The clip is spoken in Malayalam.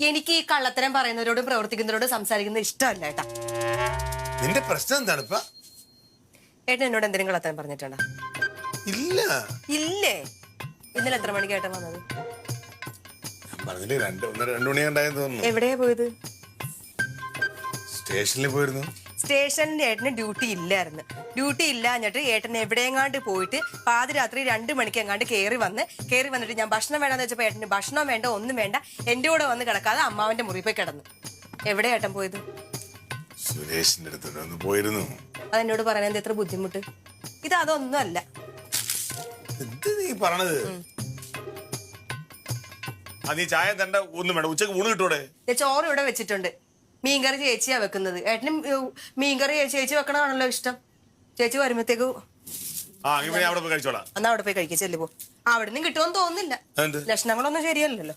എനിക്ക് ഈ കള്ളത്തരം പറയുന്നവരോടും പ്രവർത്തിക്കുന്നവരോടും സംസാരിക്കുന്നത് ഇഷ്ടമല്ല ഏട്ടാ. നിന്റെ പ്രശ്നം എന്താണ് ഇപ്പൊ? ഏട്ടൻ എന്നോട് എന്തെങ്കിലും കള്ളത്തരം പറഞ്ഞിട്ടുണ്ടോ? ഇല്ല. ഇല്ലേ? ഇന്നലെ എത്ര മണിക്ക് ഏട്ടൻ വന്നത്? പറഞ്ഞില്ലേ രണ്ട് ഒന്നര രണ്ടു മണി തോന്നുന്നു. എവിടെയാ പോയത്? സ്റ്റേഷനിൽ പോയിരുന്നു. സ്റ്റേഷനിൽ ഏട്ടന് ഡ്യൂട്ടി ഇല്ലായിരുന്നു. ഡ്യൂട്ടി ഇല്ലാഞ്ഞിട്ട് ഏട്ടൻ എവിടെയെങ്ങാണ്ട് പോയിട്ട് പാതിരാത്രി രണ്ട് മണിക്ക് എങ്ങാണ്ട് കയറി വന്ന് കയറി വന്നിട്ട് ഞാൻ ഭക്ഷണം വേണമെന്ന് വെച്ചപ്പോൾ ഏട്ടന് ഭക്ഷണം വേണ്ട ഒന്നും വേണ്ട എന്റെ കൂടെ വന്ന് കിടക്കാതെ അമ്മാവന്റെ മുറി പോയി കിടന്നു. എവിടെ ഏട്ടൻ പോയത്? സുരേഷിന്റെ ഒന്ന് പോയിരുന്നു. അതെന്നോട് പറയാൻ എത്ര ബുദ്ധിമുട്ട്? ഇത് അതൊന്നും അല്ല. നീ പറഞ്ഞത് നീ ചായ തണ്ട ഒന്നും വേണ്ട. ഉച്ചയ്ക്ക് ഊണ് കിട്ടൂടെ ചോറ് ഇവിടെ വെച്ചിട്ടുണ്ട്. മീൻകറി ചേച്ചിയാ വെക്കുന്നത്. ഏട്ടനും മീൻകറി ചേച്ചി വെക്കണതാണല്ലോ ഇഷ്ടം. ചേച്ചി വരുമ്പത്തേക്ക് ആ പിന്നെ അവിടെ പോയി കഴിച്ചോളാം. എന്നാ അവിടെ പോയി കഴിക്കുക ചെല്ലുപോ അവിടെ നിന്നും കിട്ടുമെന്ന് തോന്നുന്നില്ല. ലക്ഷണങ്ങളൊന്നും ശരിയല്ലല്ലോ.